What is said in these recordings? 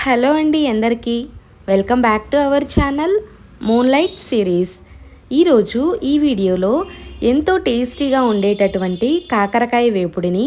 Hello అండి అందరికీ. Welcome back to our channel moonlight series. ఈరోజు ఈ వీడియోలో ఎంతో టేస్టీగా ఉండేటటువంటి కాకరకాయ వేపుడిని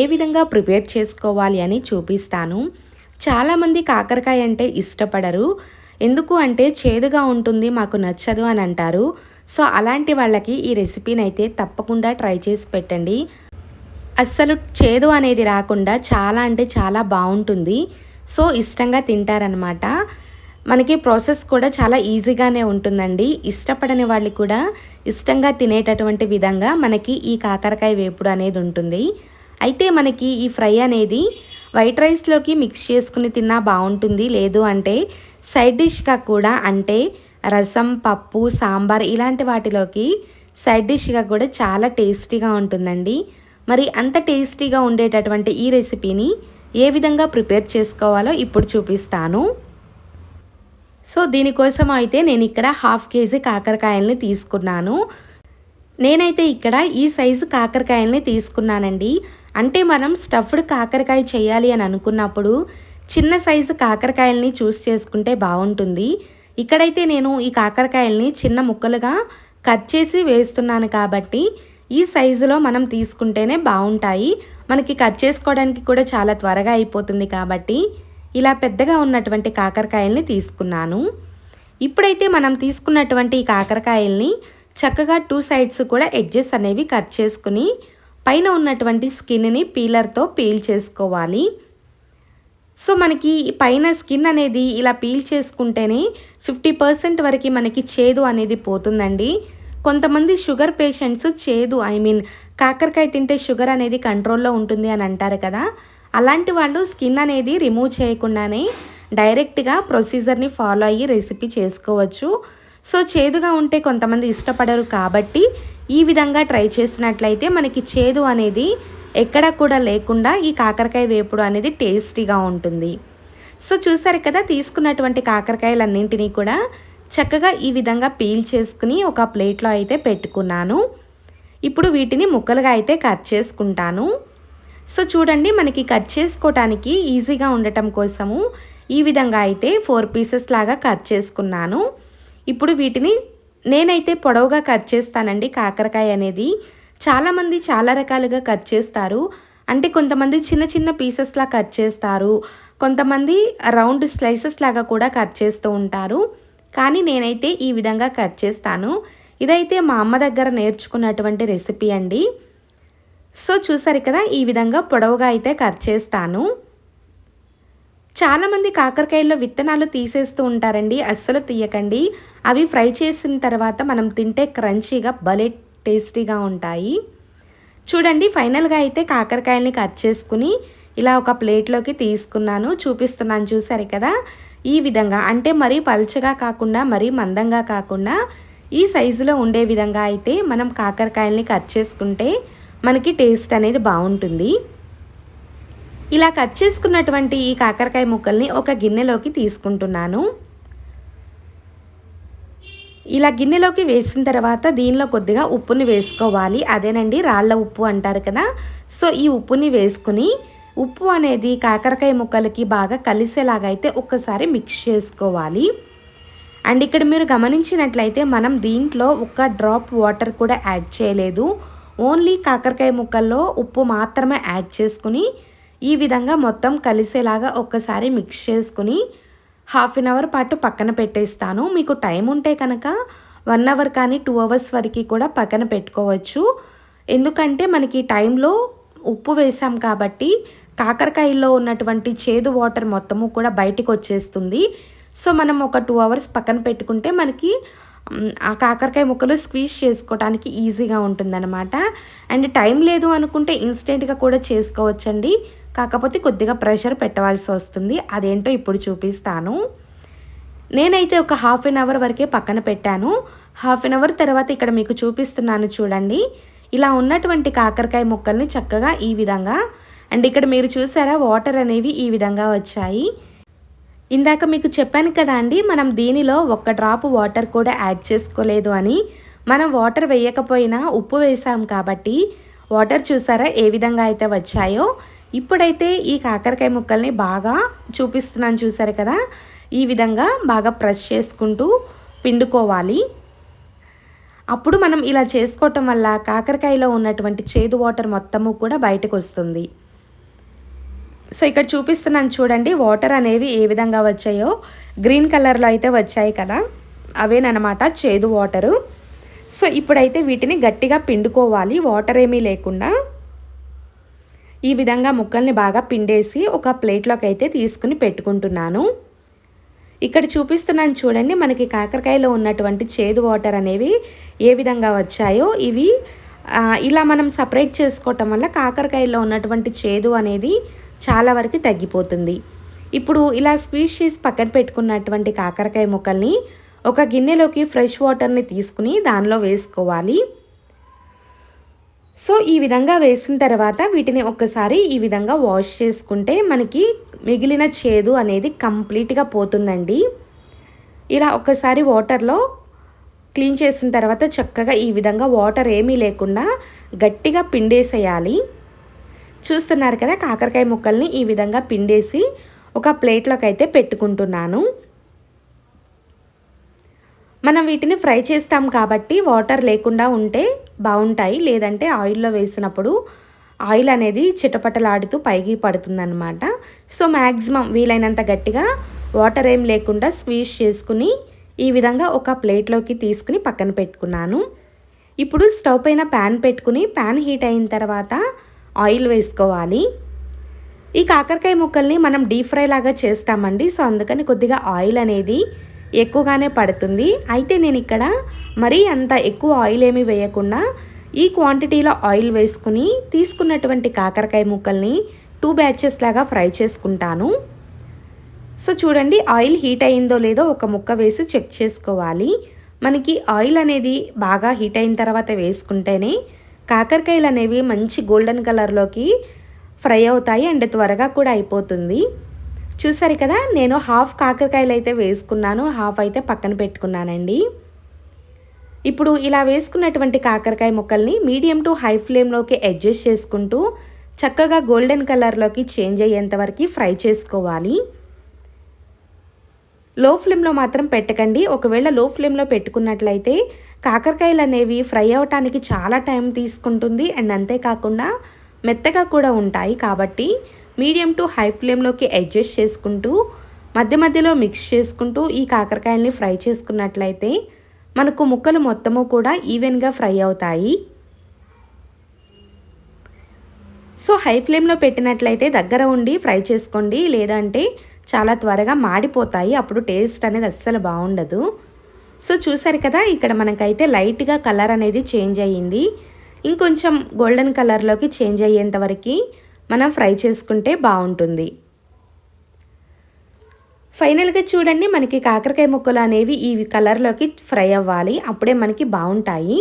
ఏ విధంగా ప్రిపేర్ చేసుకోవాలి అని చూపిస్తాను. చాలామంది కాకరకాయ అంటే ఇష్టపడరు. ఎందుకు అంటే చేదుగా ఉంటుంది మాకు నచ్చదు అని అంటారు. సో అలాంటి వాళ్ళకి ఈ రెసిపీని అయితే తప్పకుండా ట్రై చేసి పెట్టండి. అస్సలు చేదు అనేది రాకుండా చాలా అంటే చాలా బాగుంటుంది. సో ఇష్టంగా తింటారనమాట మనకి ప్రాసెస్ కూడా చాలా ఈజీగానే ఉంటుందండి. ఇష్టపడని వాళ్ళు కూడా ఇష్టంగా తినేటటువంటి విధంగా మనకి ఈ కాకరకాయ వేపుడు అనేది ఉంటుంది. అయితే మనకి ఈ ఫ్రై అనేది వైట్ రైస్లోకి మిక్స్ చేసుకుని తిన్నా బాగుంటుంది. లేదు అంటే సైడ్ డిష్గా కూడా అంటే రసం పప్పు సాంబార్ ఇలాంటి వాటిలోకి సైడ్ డిష్గా కూడా చాలా టేస్టీగా ఉంటుందండి. మరి అంత టేస్టీగా ఉండేటటువంటి ఈ రెసిపీని ఏ విధంగా ప్రిపేర్ చేసుకోవాలో ఇప్పుడు చూపిస్తాను. సో దీనికోసం అయితే నేను ఇక్కడ హాఫ్ కేజీ కాకరకాయల్ని తీసుకున్నాను. నేనైతే ఇక్కడ ఈ సైజు కాకరకాయల్ని తీసుకున్నానండి. అంటే మనం స్టఫ్డ్ కాకరకాయ చేయాలి అని అనుకున్నప్పుడు చిన్న సైజు కాకరకాయల్ని చూస్ చేసుకుంటే బాగుంటుంది. ఇక్కడైతే నేను ఈ కాకరకాయల్ని చిన్న ముక్కలుగా కట్ చేసి వేస్తున్నాను కాబట్టి ఈ సైజులో మనం తీసుకుంటేనే బాగుంటాయి. మనకి కట్ చేసుకోవడానికి కూడా చాలా త్వరగా అయిపోతుంది కాబట్టి ఇలా పెద్దగా ఉన్నటువంటి కాకరకాయల్ని తీసుకున్నాను. ఇప్పుడైతే మనం తీసుకున్నటువంటి ఈ కాకరకాయల్ని చక్కగా టూ సైడ్స్ కూడా ఎడ్జెస్ అనేవి కట్ చేసుకుని పైన ఉన్నటువంటి స్కిన్ని పీలర్తో పీల్ చేసుకోవాలి. సో మనకి పైన స్కిన్ అనేది ఇలా పీల్ చేసుకుంటేనే ఫిఫ్టీ పర్సెంట్ వరకు మనకి చేదు అనేది పోతుందండి. కొంతమంది షుగర్ పేషెంట్స్ చేదు ఐ మీన్ కాకరకాయ తింటే షుగర్ అనేది కంట్రోల్లో ఉంటుంది అని అంటారు కదా. అలాంటి వాళ్ళు స్కిన్ అనేది రిమూవ్ చేయకుండానే డైరెక్ట్గా ప్రొసీజర్ని ఫాలో అయ్యి రెసిపీ చేసుకోవచ్చు. సో చేదుగా ఉంటే కొంతమంది ఇష్టపడరు కాబట్టి ఈ విధంగా ట్రై చేసినట్లయితే మనకి చేదు అనేది ఎక్కడ కూడా లేకుండా ఈ కాకరకాయ వేపుడు అనేది టేస్టీగా ఉంటుంది. సో చూసారు కదా తీసుకున్నటువంటి కాకరకాయలన్నింటినీ కూడా చక్కగా ఈ విధంగా పీల్ చేసుకుని ఒక ప్లేట్లో అయితే పెట్టుకున్నాను. ఇప్పుడు వీటిని ముక్కలుగా అయితే కట్ చేసుకుంటాను. సో చూడండి మనకి కట్ చేసుకోవటానికి ఈజీగా ఉండటం కోసము ఈ విధంగా అయితే ఫోర్ పీసెస్ లాగా కట్ చేసుకున్నాను. ఇప్పుడు వీటిని నేనైతే పొడవుగా కట్ చేస్తానండి కాకరకాయ అనేది. చాలామంది చాలా రకాలుగా కట్ చేస్తారు. అంటే కొంతమంది చిన్న చిన్న పీసెస్లా కట్ చేస్తారు. కొంతమంది రౌండ్ స్లైసెస్ లాగా కూడా కట్ చేస్తూ ఉంటారు. కానీ నేనైతే ఈ విధంగా కట్ చేస్తాను. ఇదైతే మా అమ్మ దగ్గర నేర్చుకున్నటువంటి రెసిపీ అండి. సో చూసారు కదా ఈ విధంగా పొడవుగా అయితే కట్ చేస్తాను. చాలామంది కాకరకాయల్లో విత్తనాలు తీసేస్తూ ఉంటారండి అస్సలు తీయకండి. అవి ఫ్రై చేసిన తర్వాత మనం తింటే క్రంచీగా భలే టేస్టీగా ఉంటాయి. చూడండి ఫైనల్గా అయితే కాకరకాయల్ని కట్ చేసుకుని ఇలా ఒక ప్లేట్లోకి తీసుకున్నాను. చూపిస్తున్నాను చూసారు కదా. ఈ విధంగా అంటే మరీ పల్చగా కాకుండా మరీ మందంగా కాకుండా ఈ సైజులో ఉండే విధంగా అయితే మనం కాకరకాయల్ని కట్ చేసుకుంటే మనకి టేస్ట్ అనేది బాగుంటుంది. ఇలా కట్ చేసుకున్నటువంటి ఈ కాకరకాయ ముక్కల్ని ఒక గిన్నెలోకి తీసుకుంటున్నాను. ఇలా గిన్నెలోకి వేసిన తర్వాత దీనిలో కొద్దిగా ఉప్పుని వేసుకోవాలి. అదేనండి రాళ్ళ ఉప్పు అంటారు కదా. సో ఈ ఉప్పుని వేసుకుని ఉప్పు అనేది కాకరకాయ ముక్కలకి బాగా కలిసేలాగా అయితే ఒక్కసారి మిక్స్ చేసుకోవాలి. అండ్ ఇక్కడ మీరు గమనించినట్లయితే మనం దీంట్లో ఒక డ్రాప్ వాటర్ కూడా యాడ్ చేయలేదు. ఓన్లీ కాకరకాయ ముక్కల్లో ఉప్పు మాత్రమే యాడ్ చేసుకుని ఈ విధంగా మొత్తం కలిసేలాగా ఒక్కసారి మిక్స్ చేసుకుని హాఫ్ అన్ అవర్ పాటు పక్కన పెట్టేస్తాను. మీకు టైం ఉంటే కనుక వన్ అవర్ కానీ టూ అవర్స్ వరకు కూడా పక్కన పెట్టుకోవచ్చు. ఎందుకంటే మనకి టైంలో ఉప్పు వేసాం కాబట్టి కాకరకాయల్లో ఉన్నటువంటి చేదు వాటర్ మొత్తము కూడా బయటికి వచ్చేస్తుంది. సో మనం ఒక టూ అవర్స్ పక్కన పెట్టుకుంటే మనకి ఆ కాకరకాయ ముక్కలు స్క్వీజ్ చేసుకోవడానికి ఈజీగా ఉంటుందన్నమాట. అండ్ టైం లేదు అనుకుంటే ఇన్స్టెంట్గా కూడా చేసుకోవచ్చండి. కాకపోతే కొద్దిగా ప్రెషర్ పెట్టవలసి వస్తుంది. అదేంటో ఇప్పుడు చూపిస్తాను. నేనైతే ఒక హాఫ్ అన్ అవర్ వరకే పక్కన పెట్టాను. హాఫ్ అన్ అవర్ తర్వాత ఇక్కడ మీకు చూపిస్తున్నాను చూడండి. ఇలా ఉన్నటువంటి కాకరకాయ ముక్కల్ని చక్కగా ఈ విధంగా అండ్ ఇక్కడ మీరు చూసారా వాటర్ అనేవి ఈ విధంగా వచ్చాయి. ఇందాక మీకు చెప్పాను కదా అండి మనం దీనిలో ఒక్క డ్రాప్ వాటర్ కూడా యాడ్ చేసుకోలేదు అని. మనం వాటర్ వేయకపోయినా ఉప్పు వేసాం కాబట్టి వాటర్ చూసారా ఏ విధంగా అయితే వచ్చాయో. ఇప్పుడైతే ఈ కాకరకాయ ముక్కల్ని బాగా చూపిస్తున్నాను చూసారు కదా ఈ విధంగా బాగా ప్రెస్ చేసుకుంటూ పిండుకోవాలి. అప్పుడు మనం ఇలా చేసుకోవటం వల్ల కాకరకాయలో ఉన్నటువంటి చేదు వాటర్ మొత్తము కూడా బయటకు వస్తుంది. సో ఇక్కడ చూపిస్తున్నాను చూడండి వాటర్ అనేవి ఏ విధంగా వచ్చాయో. గ్రీన్ కలర్లో అయితే వచ్చాయి కదా అవేనమాట చేదు వాటరు సో ఇప్పుడైతే వీటిని గట్టిగా పిండుకోవాలి వాటర్ ఏమీ లేకుండా. ఈ విధంగా ముక్కల్ని బాగా పిండేసి ఒక ప్లేట్లోకి అయితే తీసుకుని పెట్టుకుంటున్నాను. ఇక్కడ చూపిస్తున్నాను చూడండి మనకి కాకరకాయలో ఉన్నటువంటి చేదు వాటర్ అనేవి ఏ విధంగా వచ్చాయో. ఇవి ఇలా మనం సపరేట్ చేసుకోవటం వల్ల కాకరకాయలో ఉన్నటువంటి చేదు అనేది చాలా వరకు తగ్గిపోతుంది. ఇప్పుడు ఇలా స్క్వీజ్ చేసి పక్కన పెట్టుకున్నటువంటి కాకరకాయ ముక్కల్ని ఒక గిన్నెలోకి ఫ్రెష్ వాటర్ని తీసుకుని దానిలో వేసుకోవాలి. సో ఈ విధంగా వేసిన తర్వాత వీటిని ఒక్కసారి ఈ విధంగా వాష్ చేసుకుంటే మనకి మిగిలిన చేదు అనేది కంప్లీట్గా పోతుందండి. ఇలా ఒక్కసారి వాటర్లో క్లీన్ చేసిన తర్వాత చక్కగా ఈ విధంగా వాటర్ ఏమీ లేకుండా గట్టిగా పిండేసేయాలి. చూస్తున్నారు కదా కాకరకాయ ముక్కల్ని ఈ విధంగా పిండేసి ఒక ప్లేట్లోకి అయితే పెట్టుకుంటున్నాను. మనం వీటిని ఫ్రై చేస్తాం కాబట్టి వాటర్ లేకుండా ఉంటే బాగుంటాయి. లేదంటే ఆయిల్లో వేసినప్పుడు ఆయిల్ అనేది చిటపటలాడుతూ పైకి పడుతుందన్నమాట. సో మ్యాక్సిమం వీలైనంత గట్టిగా వాటర్ ఏం లేకుండా స్వీష్ చేసుకుని ఈ విధంగా ఒక ప్లేట్లోకి తీసుకుని పక్కన పెట్టుకున్నాను. ఇప్పుడు స్టవ్ పైన ప్యాన్ పెట్టుకుని ప్యాన్ హీట్ అయిన తర్వాత ఆయిల్ వేసుకోవాలి. ఈ కాకరకాయ ముక్కల్ని మనం డీప్ ఫ్రై లాగా చేస్తామండి. సో అందుకని కొద్దిగా ఆయిల్ అనేది ఎక్కువగానే పడుతుంది. అయితే నేను ఇక్కడ మరీ అంత ఎక్కువ ఆయిల్ ఏమీ వేయకుండా ఈ క్వాంటిటీలో ఆయిల్ వేసుకుని తీసుకున్నటువంటి కాకరకాయ ముక్కల్ని టూ బ్యాచెస్ లాగా ఫ్రై చేసుకుంటాను. సో చూడండి ఆయిల్ హీట్ అయిందో లేదో ఒక ముక్క వేసి చెక్ చేసుకోవాలి. మనకి ఆయిల్ అనేది బాగా హీట్ అయిన తర్వాత వేసుకుంటేనే కాకరకాయలు అనేవి మంచి గోల్డెన్ కలర్లోకి ఫ్రై అవుతాయి అండ్ త్వరగా కూడా అయిపోతుంది. చూసారు కదా నేను హాఫ్ కాకరకాయలు అయితే వేసుకున్నాను హాఫ్ అయితే పక్కన పెట్టుకున్నానండి. ఇప్పుడు ఇలా వేసుకున్నటువంటి కాకరకాయ ముక్కల్ని మీడియం టు హై ఫ్లేమ్లోకి అడ్జస్ట్ చేసుకుంటూ చక్కగా గోల్డెన్ కలర్లోకి చేంజ్ అయ్యేంత వరకు ఫ్రై చేసుకోవాలి. లో ఫ్లేమ్లో మాత్రం పెట్టకండి. ఒకవేళ లో ఫ్లేమ్లో పెట్టుకున్నట్లయితే కాకరకాయలు అనేవి ఫ్రై అవ్వటానికి చాలా టైం తీసుకుంటుంది. అండ్ అంతేకాకుండా మెత్తగా కూడా ఉంటాయి. కాబట్టి మీడియం టు హై ఫ్లేమ్లోకి అడ్జస్ట్ చేసుకుంటూ మధ్య మధ్యలో మిక్స్ చేసుకుంటూ ఈ కాకరకాయల్ని ఫ్రై చేసుకున్నట్లయితే మనకు ముక్కలు మొత్తము కూడా ఈవెన్గా ఫ్రై అవుతాయి. సో హై ఫ్లేమ్లో పెట్టినట్లయితే దగ్గర ఉండి ఫ్రై చేసుకోండి. లేదంటే చాలా త్వరగా మాడిపోతాయి. అప్పుడు టేస్ట్ అనేది అస్సలు బాగుండదు. సో చూసారు కదా ఇక్కడ మనకైతే లైట్గా కలర్ అనేది చేంజ్ అయ్యింది. ఇంకొంచెం గోల్డెన్ కలర్లోకి చేంజ్ అయ్యేంత వరకు మనం ఫ్రై చేసుకుంటే బాగుంటుంది. ఫైనల్గా చూడండి మనకి కాకరకాయ ముక్కలు అనేవి ఈ కలర్లోకి ఫ్రై అవ్వాలి. అప్పుడే మనకి బాగుంటాయి.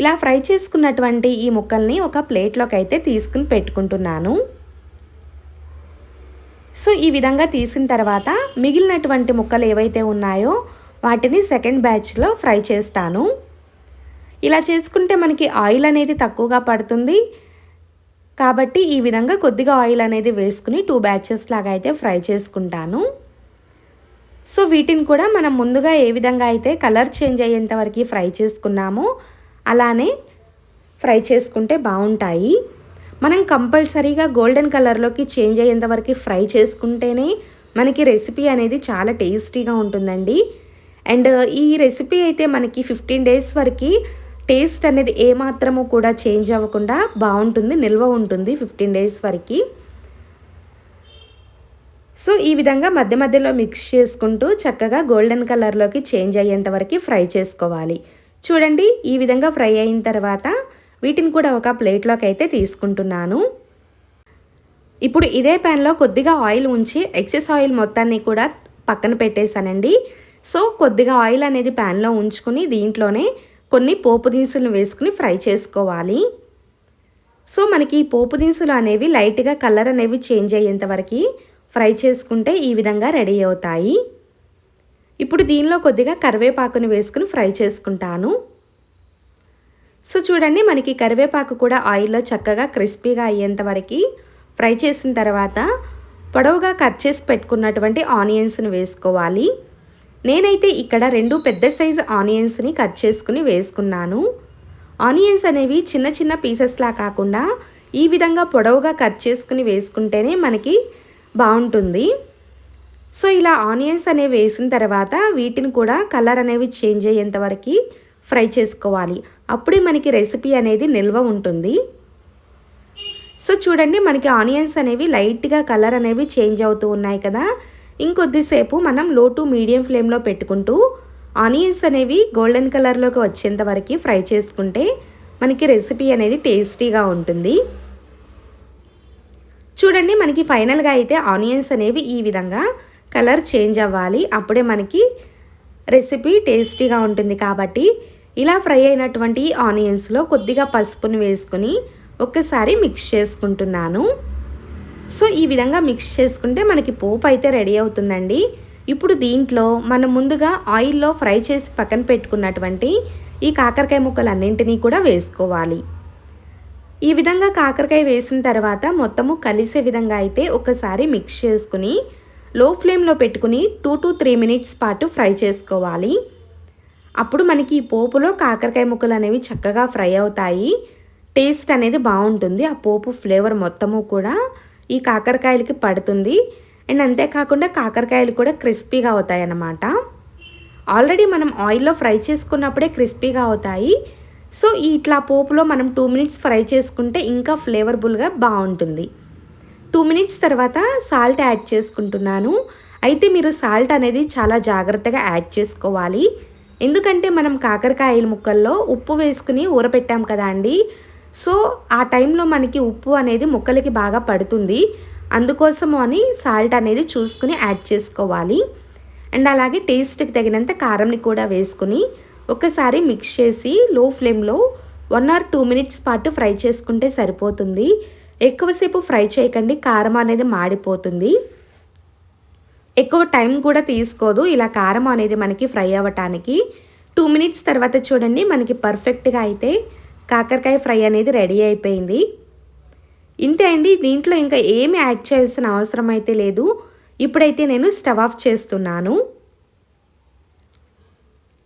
ఇలా ఫ్రై చేసుకున్నటువంటి ఈ ముక్కల్ని ఒక ప్లేట్లోకి అయితే తీసుకుని పెట్టుకుంటున్నాను. సో ఈ విధంగా తీసిన తర్వాత మిగిలినటువంటి ముక్కలు ఏవైతే ఉన్నాయో వాటిని సెకండ్ బ్యాచ్లో ఫ్రై చేస్తాను. ఇలా చేసుకుంటే మనకి ఆయిల్ అనేది తక్కువగా పడుతుంది. కాబట్టి ఈ విధంగా కొద్దిగా ఆయిల్ అనేది వేసుకుని టూ బ్యాచెస్ లాగా అయితే ఫ్రై చేసుకుంటాను. సో వీటిని కూడా మనం ముందుగా ఏ విధంగా అయితే కలర్ చేంజ్ అయ్యేంత వరకు ఫ్రై చేసుకున్నామో అలానే ఫ్రై చేసుకుంటే బాగుంటాయి. మనం కంపల్సరీగా గోల్డెన్ కలర్లోకి చేంజ్ అయ్యేంత వరకు ఫ్రై చేసుకుంటేనే మనకి రెసిపీ అనేది చాలా టేస్టీగా ఉంటుందండి. అండ్ ఈ రెసిపీ అయితే మనకి ఫిఫ్టీన్ డేస్ వరకు టేస్ట్ అనేది ఏమాత్రము కూడా చేంజ్ అవ్వకుండా బాగుంటుంది నిల్వ ఉంటుంది ఫిఫ్టీన్ డేస్ వరకు. సో ఈ విధంగా మధ్య మధ్యలో మిక్స్ చేసుకుంటూ చక్కగా గోల్డెన్ కలర్లోకి చేంజ్ అయ్యేంత వరకు ఫ్రై చేసుకోవాలి. చూడండి ఈ విధంగా ఫ్రై అయిన తర్వాత వీటిని కూడా ఒక ప్లేట్లోకి అయితే తీసుకుంటున్నాను. ఇప్పుడు ఇదే ప్యాన్లో కొద్దిగా ఆయిల్ ఉంచి ఎక్సెస్ ఆయిల్ మొత్తాన్ని కూడా పక్కన పెట్టేశానండి. సో కొద్దిగా ఆయిల్ అనేది ప్యాన్లో ఉంచుకుని దీంట్లోనే కొన్ని పోపు దినుసులను వేసుకుని ఫ్రై చేసుకోవాలి. సో మనకి ఈ పోపు దినుసులు అనేవి లైట్గా కలర్ అనేవి చేంజ్ అయ్యేంత వరకు ఫ్రై చేసుకుంటే ఈ విధంగా రెడీ అవుతాయి. ఇప్పుడు దీనిలో కొద్దిగా కరివేపాకుని వేసుకుని ఫ్రై చేసుకుంటాను. సో చూడండి మనకి కరివేపాకు కూడా ఆయిల్లో చక్కగా క్రిస్పీగా అయ్యేంత వరకు ఫ్రై చేసిన తర్వాత పొడవుగా కట్ చేసి పెట్టుకున్నటువంటి ఆనియన్స్ని వేసుకోవాలి. నేనైతే ఇక్కడ రెండు పెద్ద సైజు ఆనియన్స్ని కట్ చేసుకుని వేసుకున్నాను. ఆనియన్స్ అనేవి చిన్న చిన్న పీసెస్లా కాకుండా ఈ విధంగా పొడవుగా కట్ చేసుకుని వేసుకుంటేనే మనకి బాగుంటుంది. సో ఇలా ఆనియన్స్ అనేవి వేసిన తర్వాత వీటిని కూడా కలర్ అనేవి చేంజ్ అయ్యేంత వరకు ఫ్రై చేసుకోవాలి. అప్పుడే మనకి రెసిపీ అనేది నిల్వ ఉంటుంది. సో చూడండి మనకి ఆనియన్స్ అనేవి లైట్గా కలర్ అనేవి చేంజ్ అవుతూ ఉన్నాయి కదా. ఇంకొద్దిసేపు మనం లో టు మీడియం ఫ్లేమ్లో పెట్టుకుంటూ ఆనియన్స్ అనేవి గోల్డెన్ కలర్లోకి వచ్చేంత వరకు ఫ్రై చేసుకుంటే మనకి రెసిపీ అనేది టేస్టీగా ఉంటుంది. చూడండి మనకి ఫైనల్గా అయితే ఆనియన్స్ అనేవి ఈ విధంగా కలర్ చేంజ్ అవ్వాలి. అప్పుడే మనకి రెసిపీ టేస్టీగా ఉంటుంది కాబట్టి ఇలా ఫ్రై అయినటువంటి ఆనియన్స్లో కొద్దిగా పసుపుని వేసుకుని ఒక్కసారి మిక్స్ చేసుకుంటున్నాను. సో ఈ విధంగా మిక్స్ చేసుకుంటే మనకి పోపు అయితే రెడీ అవుతుందండి. ఇప్పుడు దీంట్లో మనం ముందుగా ఆయిల్లో ఫ్రై చేసి పక్కన పెట్టుకున్నటువంటి ఈ కాకరకాయ ముక్కలన్నింటినీ కూడా వేసుకోవాలి. ఈ విధంగా కాకరకాయ వేసిన తర్వాత మొత్తము కలిసే విధంగా అయితే ఒకసారి మిక్స్ చేసుకుని లో ఫ్లేమ్లో పెట్టుకుని టూ టు త్రీ మినిట్స్ పాటు ఫ్రై చేసుకోవాలి. అప్పుడు మనకి ఈ పోపులో కాకరకాయ ముక్కలు అనేవి చక్కగా ఫ్రై అవుతాయి. టేస్ట్ అనేది బాగుంటుంది. ఆ పోపు ఫ్లేవర్ మొత్తము కూడా ఈ కాకరకాయలకి పడుతుంది. అండ్ అంతేకాకుండా కాకరకాయలు కూడా క్రిస్పీగా అవుతాయి అన్నమాట ఆల్రెడీ మనం ఆయిల్లో ఫ్రై చేసుకున్నప్పుడే క్రిస్పీగా అవుతాయి. సో ఇట్లా పోపులో మనం టూ మినిట్స్ ఫ్రై చేసుకుంటే ఇంకా ఫ్లేవర్బుల్గా బాగుంటుంది. టూ మినిట్స్ తర్వాత సాల్ట్ యాడ్ చేసుకుంటున్నాను. అయితే మీరు సాల్ట్ అనేది చాలా జాగ్రత్తగా యాడ్ చేసుకోవాలి. ఎందుకంటే మనం కాకరకాయల ముక్కల్లో ఉప్పు వేసుకుని ఊరపెట్టాం కదా అండి. సో ఆ టైంలో మనకి ఉప్పు అనేది ముక్కలకి బాగా పడుతుంది. అందుకోసము అని సాల్ట్ అనేది చూసుకుని యాడ్ చేసుకోవాలి. అండ్ అలాగే టేస్ట్కి తగినంత కారంని కూడా వేసుకుని ఒకసారి మిక్స్ చేసి లో ఫ్లేమ్లో వన్ ఆర్ టూ మినిట్స్ పాటు ఫ్రై చేసుకుంటే సరిపోతుంది. ఎక్కువసేపు ఫ్రై చేయకండి కారం అనేది మాడిపోతుంది. ఎక్కువ టైం కూడా తీసుకోదు. ఇలా కారం అనేది మనకి ఫ్రై అవ్వటానికి టూ మినిట్స్ తర్వాత చూడండి మనకి పర్ఫెక్ట్గా అయితే కాకరకాయ ఫ్రై అనేది రెడీ అయిపోయింది. ఇంతే అండి. దీంట్లో ఇంకా ఏమి యాడ్ చేయాల్సిన అవసరం అయితే లేదు. ఇప్పుడైతే నేను స్టవ్ ఆఫ్ చేస్తున్నాను.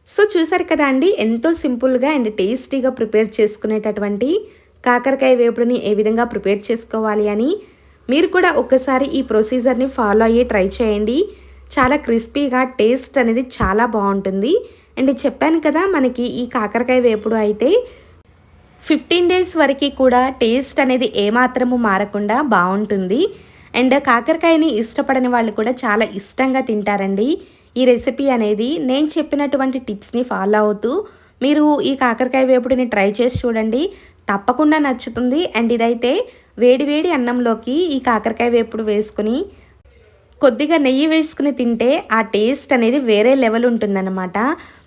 సో చూసారు కదా అండి ఎంతో సింపుల్గా అండ్ టేస్టీగా ప్రిపేర్ చేసుకునేటటువంటి కాకరకాయ వేపుడుని ఏ విధంగా ప్రిపేర్ చేసుకోవాలి అని మీరు కూడా ఒక్కసారి ఈ ప్రొసీజర్ని ఫాలో అయ్యి ట్రై చేయండి. చాలా క్రిస్పీగా టేస్ట్ అనేది చాలా బాగుంటుంది. అండ్ చెప్పాను కదా మనకి ఈ కాకరకాయ వేపుడు అయితే ఫిఫ్టీన్ డేస్ వరకు కూడా టేస్ట్ అనేది ఏమాత్రము మారకుండా బాగుంటుంది. అండ్ కాకరకాయని ఇష్టపడని వాళ్ళు కూడా చాలా ఇష్టంగా తింటారండి. ఈ రెసిపీ అనేది నేను చెప్పినటువంటి టిప్స్ని ఫాలో అవుతూ మీరు ఈ కాకరకాయ వేపుడిని ట్రై చేసి చూడండి. తప్పకుండా నచ్చుతుంది. అండ్ ఇదైతే వేడివేడి అన్నంలోకి ఈ కాకరకాయ వేపుడు వేసుకుని కొద్దిగా నెయ్యి వేసుకుని తింటే ఆ టేస్ట్ అనేది వేరే లెవెల్ ఉంటుందన్నమాట.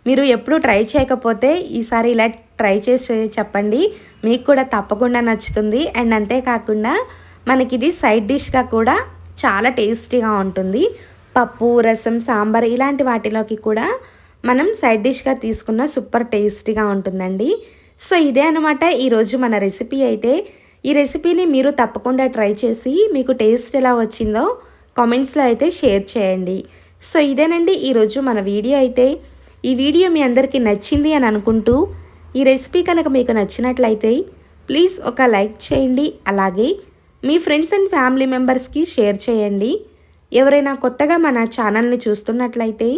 మీరు ఎప్పుడు ట్రై చేయకపోతే ఈసారి ఇలా ట్రై చేసి చెప్పండి. మీకు కూడా తప్పకుండా నచ్చుతుంది. అండ్ అంతేకాకుండా మనకి ఇది సైడ్ డిష్గా కూడా చాలా టేస్టీగా ఉంటుంది. పప్పు రసం సాంబార్ ఇలాంటి వాటిలోకి కూడా మనం సైడ్ డిష్గా తీసుకున్న సూపర్ టేస్టీగా ఉంటుందండి. సో ఇదే అనమాట ఈరోజు మన రెసిపీ అయితే. ఈ రెసిపీని మీరు తప్పకుండా ట్రై చేసి మీకు టేస్ట్ ఎలా వచ్చిందో కామెంట్స్లో అయితే షేర్ చేయండి. సో ఇదేనండి ఈరోజు మన వీడియో అయితే. ఈ వీడియో మీ అందరికీ నచ్చింది అని అనుకుంటూ ఈ రెసిపీ కనుక మీకు నచ్చినట్లయితే ప్లీజ్ ఒక లైక్ చేయండి. అలాగే మీ ఫ్రెండ్స్ అండ్ ఫ్యామిలీ మెంబర్స్కి షేర్ చేయండి. ఎవరైనా కొత్తగా మన ఛానల్ని చూస్తున్నట్లయితే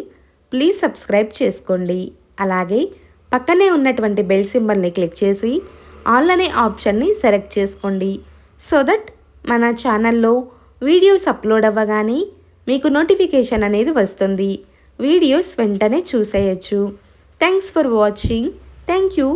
ప్లీజ్ సబ్స్క్రైబ్ చేసుకోండి. అలాగే పక్కనే ఉన్నటువంటి బెల్ సింబల్ని క్లిక్ చేసి ఆల్ అనే ఆప్షన్ని సెలెక్ట్ చేసుకోండి. సో దట్ మన ఛానల్లో వీడియోస్ అప్లోడ్ అవ్వగానే మీకు నోటిఫికేషన్ అనేది వస్తుంది. వీడియోస్ వెంటనే చూసేయచ్చు. Thanks for watching thank you